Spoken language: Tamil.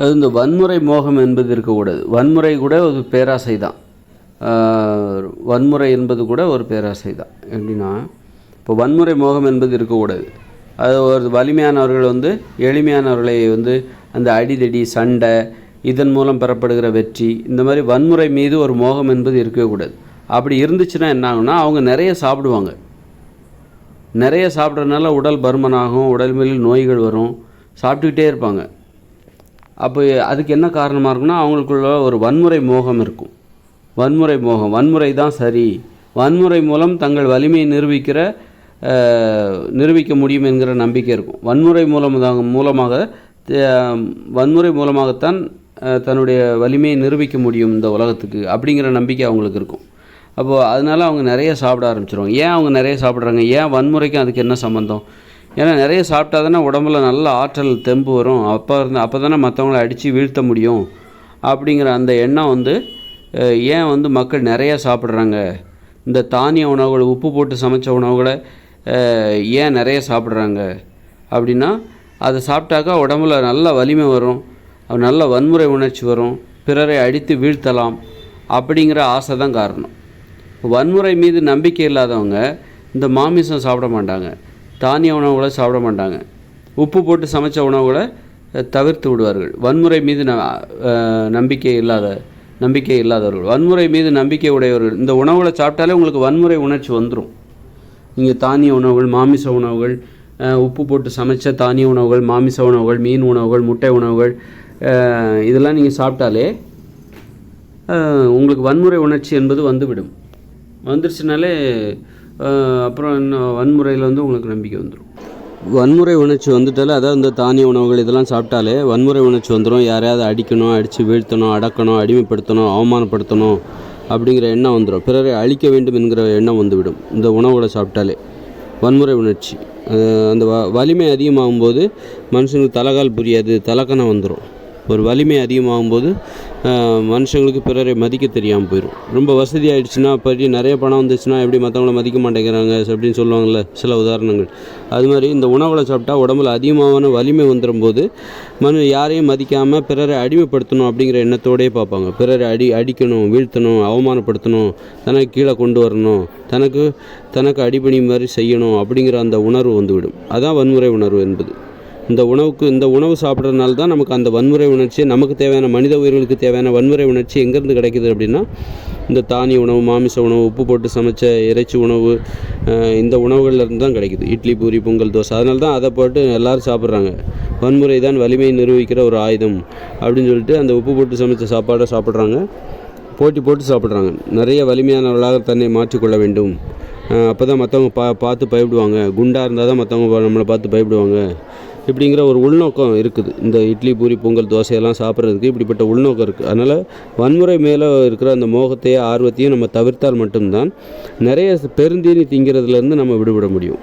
அது இந்த வன்முறை மோகம் என்பது இருக்கக்கூடாது. வன்முறை கூட ஒரு பேராசை தான். வன்முறை என்பது கூட ஒரு பேராசை தான். எப்படின்னா இப்போ வன்முறை மோகம் என்பது இருக்கக்கூடாது. அது ஒரு வலிமையானவர்கள் வந்து எளிமையானவர்களை வந்து அந்த அடிதடி சண்டை இதன் மூலம் பெறப்படுகிற வெற்றி இந்த மாதிரி வன்முறை மீது ஒரு மோகம் என்பது இருக்கவே கூடாது. அப்படி இருந்துச்சுன்னா என்ன ஆகும்னா அவங்க நிறைய சாப்பிடுவாங்க. நிறைய சாப்பிட்றதுனால உடல் பருமனாகும் உடல் மேலில் நோய்கள் வரும் சாப்பிட்டுக்கிட்டே இருப்பாங்க. அப்போ அதுக்கு என்ன காரணமாக இருக்குன்னா அவங்களுக்குள்ள ஒரு வன்முறை மோகம் இருக்கும். வன்முறை மோகம். வன்முறை தான் சரி. வன்முறை மூலம் தங்கள் வலிமையை நிரூபிக்கிற நிரூபிக்க முடியும் என்கிற நம்பிக்கை இருக்கும். வன்முறை மூலமாக மூலமாக வன்முறை மூலமாகத்தான் தன்னுடைய வலிமையை நிரூபிக்க முடியும் இந்த உலகத்துக்கு அப்படிங்கிற நம்பிக்கை அவங்களுக்கு இருக்கும். அப்போது அதனால அவங்க நிறைய சாப்பிட ஆரம்பிச்சிருவாங்க. ஏன் அவங்க நிறைய சாப்பிட்றாங்க? ஏன் வன்முறைக்கும் அதுக்கு என்ன சம்மந்தம் ஏன்னா நிறைய சாப்பிட்டா தானே உடம்புல நல்ல ஆற்றல் தெம்பு வரும். அப்போ இருந்து அப்போ தானே மற்றவங்கள அடித்து வீழ்த்த முடியும். அப்படிங்கிற அந்த எண்ணம் வந்து ஏன் வந்து மக்கள் நிறைய சாப்பிட்றாங்க? இந்த தானிய உணவுகளை உப்பு போட்டு சமைச்ச உணவுகளை ஏன் நிறைய சாப்பிட்றாங்க? அப்படின்னா அதை சாப்பிட்டாக்கா உடம்புல நல்ல வலிமை வரும். நல்ல வன்முறை உணர்ச்சி வரும். பிறரை அடித்து வீழ்த்தலாம். அப்படிங்கிற ஆசை தான் காரணம். வன்முறை மீது நம்பிக்கை இல்லாதவங்க இந்த மாமிசம் சாப்பிட மாட்டாங்க. தானிய உணவுகளை சாப்பிட மாட்டாங்க. உப்பு போட்டு சமைச்ச உணவுகளை தவிர்த்து விடுவார்கள். வன்முறை மீது ந நம்பிக்கை இல்லாத நம்பிக்கை இல்லாதவர்கள். வன்முறை மீது நம்பிக்கை உடையவர்கள். இந்த உணவுகளை சாப்பிட்டாலே உங்களுக்கு வன்முறை உணர்ச்சி வந்துடும் நீங்கள் தானிய உணவுகள் மாமிச உணவுகள் உப்பு போட்டு சமைச்ச தானிய உணவுகள் மாமிச உணவுகள் மீன் உணவுகள் முட்டை உணவுகள் இதெல்லாம் நீங்கள் சாப்பிட்டாலே உங்களுக்கு வன்முறை உணர்ச்சி என்பது வந்துவிடும். வந்துருச்சுனாலே அப்புறம் இன்னும் வன்முறையில் வந்து உங்களுக்கு நம்பிக்கை வந்துடும் வன்முறை உணர்ச்சி வந்துட்டாலே அதாவது இந்த தானிய உணவுகள் இதெல்லாம் சாப்பிட்டாலே வன்முறை உணர்ச்சி வந்துடும் யாரையாவது அடிக்கணும் அடித்து வீழ்த்தணும் அடக்கணும் அடிமைப்படுத்தணும் அவமானப்படுத்தணும் அப்படிங்கிற எண்ணம் வந்துடும் பிறரை அழிக்க வேண்டும் என்கிற எண்ணம் வந்துவிடும். இந்த உணவுகளை சாப்பிட்டாலே. வன்முறை உணர்ச்சி. அந்த வ வலிமை அதிகமாகும்போது மனுஷனுக்கு தலைகால் புரியாது தலக்கணம் வந்துடும் ஒரு வலிமை அதிகமாகும் போது மனுஷங்களுக்கு பிறரை மதிக்க தெரியாமல் போயிடும் ரொம்ப வசதி ஆயிடுச்சுன்னா பற்றி நிறைய பணம் வந்துச்சுன்னா எப்படி மற்றவங்கள மதிக்க மாட்டேங்கிறாங்க அப்படின்னு சொல்லுவாங்கள்ல சில உதாரணங்கள். அது மாதிரி இந்த உணவுகளை சாப்பிட்டா உடம்புல அதிகமான வலிமை வந்துடும் போது மனு யாரையும் மதிக்காமல் பிறரை அடிமைப்படுத்தணும் அப்படிங்கிற எண்ணத்தோடயே பார்ப்பாங்க. பிறரை அடி அடிக்கணும் வீழ்த்தணும் அவமானப்படுத்தணும் தனக்கு கீழே கொண்டு வரணும் தனக்கு தனக்கு அடிபணி மாதிரி செய்யணும் அப்படிங்கிற அந்த உணர்வு வந்துவிடும். அதான் வன்முறை உணர்வு என்பது. இந்த உணவுக்கு இந்த உணவு சாப்பிட்றதுனால தான் நமக்கு அந்த வன்முறை உணர்ச்சி நமக்கு தேவையான மனித உயிர்களுக்கு தேவையான வன்முறை உணர்ச்சி எங்கேருந்து கிடைக்குது அப்படின்னா இந்த தானிய உணவு மாமிச உணவு உப்பு போட்டு சமைச்ச இறைச்சி உணவு இந்த உணவுகள்லேருந்து தான் கிடைக்குது. இட்லி பூரி பொங்கல் தோசை. அதனால தான் அதை போட்டு எல்லாரும் சாப்பிட்றாங்க. வன்முறை தான் வலிமையை நிரூபிக்கிற ஒரு ஆயுதம் அப்படின்னு சொல்லிட்டு அந்த உப்பு போட்டு சமைச்ச சாப்பாடை சாப்பிட்றாங்க. போட்டி போட்டு சாப்பிட்றாங்க. நிறைய வலிமையானவர்களாக தன்னை மாற்றிக்கொள்ள வேண்டும். அப்போ தான் மற்றவங்க பா பார்த்து பயப்படுவாங்க. குண்டாக இருந்தால் தான் மற்றவங்க நம்மளை பார்த்து பயப்படுவாங்க. இப்படிங்கிற ஒரு உள்நோக்கம் இருக்குது. இந்த இட்லி பூரி பொங்கல் தோசையெல்லாம் சாப்பிட்றதுக்கு இப்படிப்பட்ட உள்நோக்கம் இருக்குது. அதனால் வன்முறை மேலே இருக்கிற அந்த மோகத்தையும் ஆர்வத்தையும் நம்ம தவிர்த்தால் மட்டும்தான் நிறைய பெருந்தீனி திங்கிறதுலேருந்து நம்ம விடுபட முடியும்.